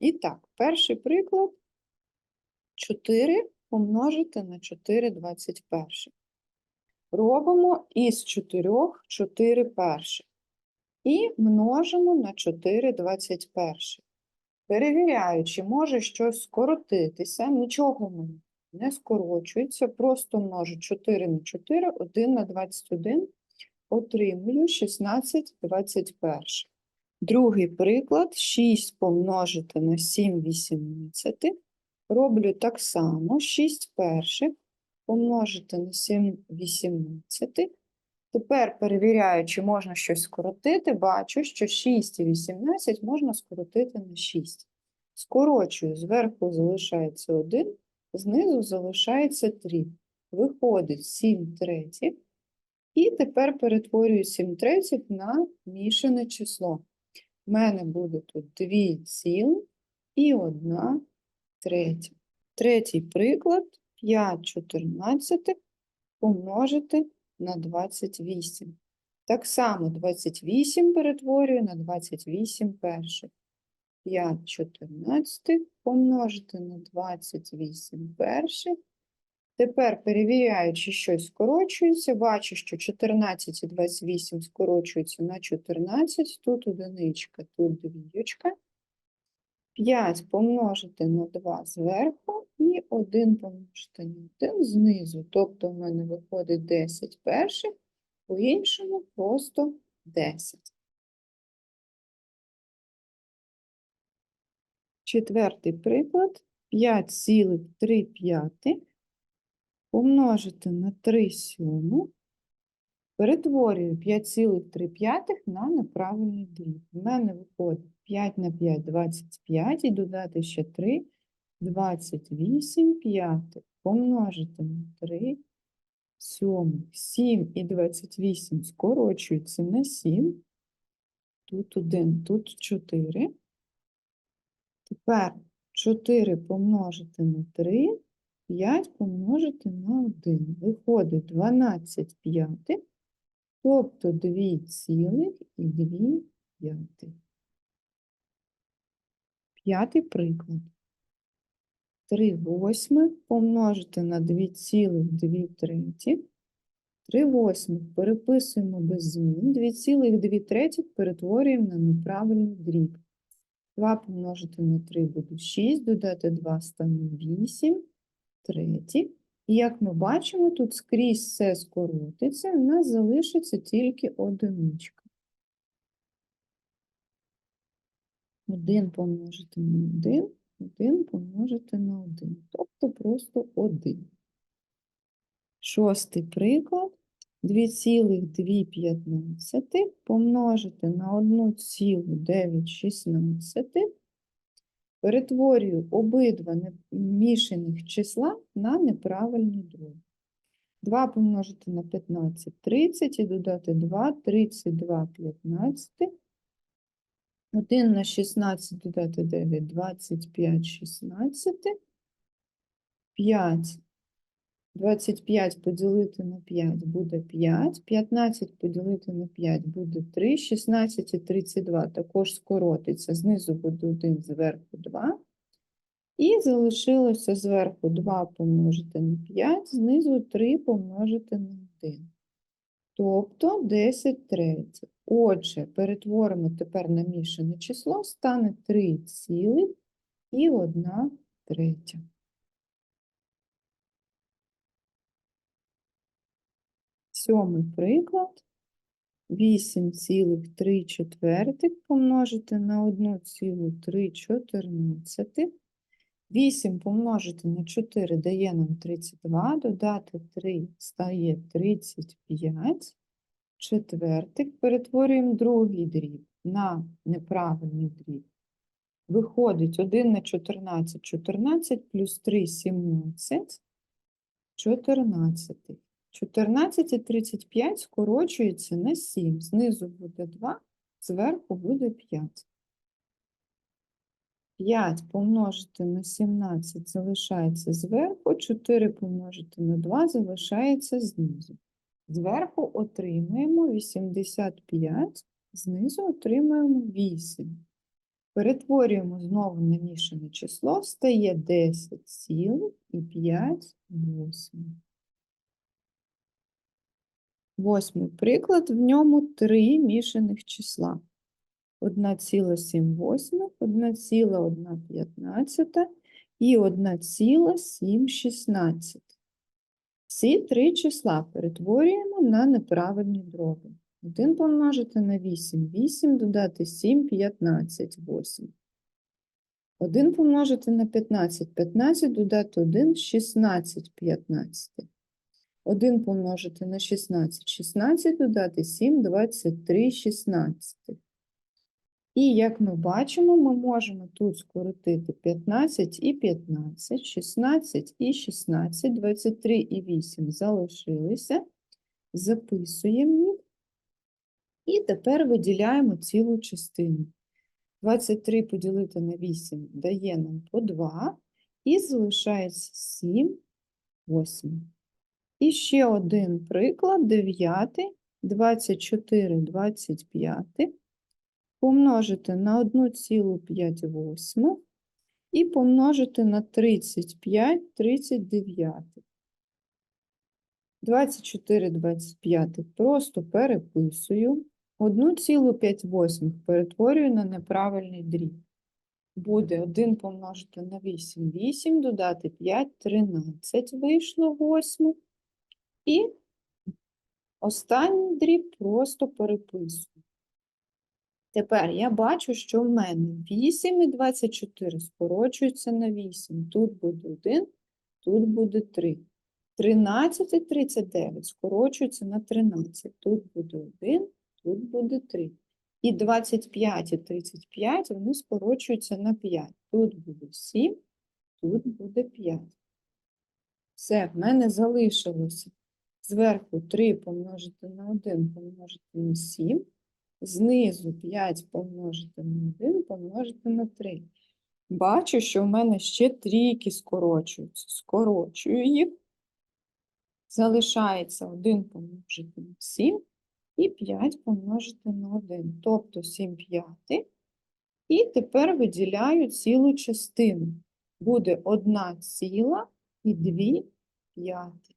І так, перший приклад 4 помножити на 4 21. Робимо із 4 4 перших і множимо на 4 21. Перевіряю, чи може щось скоротитися, нічого не- не скорочується, просто множу 4 на 4, 1 на 21, отримую 16 21. Другий приклад 6 помножити на 7 18. Роблю так само 6 перших помножити на 7 18. Тепер перевіряю, чи можна щось скоротити. Бачу, що 6 і 18 можна скоротити на 6. Скорочую, зверху залишається 1, знизу залишається 3. Виходить 7 третіх. І тепер перетворюю 7 третіх на мішане число. У мене буде тут 2 ціли і 1 третя. Третій приклад 5 чотирнадцятих помножити на 28. Так само 28 перетворюю на 28 перших. 5 чотирнадцятих помножити на 28 перших. Тепер перевіряю, чи щось скорочується. Бачу, що 14 і 28 скорочуються на 14. Тут одиничка, тут двієчка. 5 помножити на 2 зверху і 1 помножити на 1 знизу. Тобто в мене виходить 10 перших, по-іншому просто 10. Четвертий приклад. 5,3 п'ятих помножити на 3 сьому. Перетворюю 5,3 на неправильний дріб. У мене виходить 5 на 5 – 25 і додати ще 3 – 28 п'ятих. Помножити на 3 сьомих. 7 і 28 скорочуються на 7. Тут 1, тут 4. Тепер 4 помножити на 3, 5 помножити на 1. Виходить 12 п'ятих, тобто 2 цілих і 2 п'ятих. П'ятий приклад. 3 восьмих помножити на 2 цілих 2 треті. 3 восьмих переписуємо без змін. 2 цілих 2 третіх перетворюємо на неправильний дріб. 2 помножити на 3 буде 6, додати 2 стане 8 третіх. І як ми бачимо, тут скрізь все скоротиться, у нас залишиться тільки одиничка. 1 помножити на 1, 1 помножити на 1, тобто просто 1. Шостий приклад. 2,215 помножити на 1,916. Перетворюю обидва мішаних числа на неправильні дроби. 2 помножити на 15 – 30 і додати 2 – 32 15. 1 на 16 додати 9 – 25 16. 5 25 поділити на 5 буде 5, 15 поділити на 5 буде 3, 16 і 32 також скоротиться. Знизу буде 1, зверху 2. І залишилося зверху 2 помножити на 5, знизу 3 помножити на 1. Тобто 10 третіх. Отже, перетворимо тепер на мішане число, стане 3 цілих і 1 третя. Сьомий приклад. 8,3 четвертих помножити на 1,3 8 помножити на 4 дає нам 32, додати 3 стає 35 четвертих. Перетворюємо другий дріб на неправильний дріб. Виходить 1 на 14, 14 плюс 3 – 17, 14. 14 і 35 скорочується на 7. Знизу буде 2, зверху буде 5. 5 помножити на 17 залишається зверху, 4 помножити на 2 залишається знизу. Зверху отримуємо 85, знизу отримуємо 8. Перетворюємо знову на мішане число, стає 10 цілих і 5 восьмих. Восьмий приклад, в ньому три мішаних числа. 1,7 восьмих, 1,1 п'ятнадцята і 1,7 шістнадцять. Ці три числа перетворюємо на неправильні дроби. 1 помножити на 8, 8 додати 7, 15, 8. 1 помножити на 15, 15 додати 1, 16, 15. 1 помножити на 16, 16 додати 7, 23, 16. І як ми бачимо, ми можемо тут скоротити 15 і 15, 16 і 16, 23 і 8 залишилися. Записуємо їх. І тепер виділяємо цілу частину. 23 поділити на 8 дає нам по 2, і залишається 7 восьмих. І ще один приклад, 9, 24, 25 помножити на 1,5 восьмих і помножити на 35, 39. 24, 25 просто переписую. 1,5 восьмих перетворюю на неправильний дріб. Буде 1 помножити на 8, 8, додати 5, 13 вийшло восьмих. І останній дріб просто переписую. Тепер я бачу, що в мене 8 і 24 скорочуються на 8. Тут буде 1, тут буде 3. 13 і 39 скорочуються на 13. Тут буде 1, тут буде 3. І 25 і 35 вони скорочуються на 5. Тут буде 7, тут буде 5. Все, в мене залишилося зверху 3 помножити на 1 помножити на 7. Знизу 5 помножити на 1 помножити на 3. Бачу, що в мене ще трійки скорочуються. Скорочую їх. Залишається 1 помножити на 7 і 5 помножити на 1, тобто 7 п'ятих. І тепер виділяю цілу частину. Буде 1 ціла і 2 п'ятих.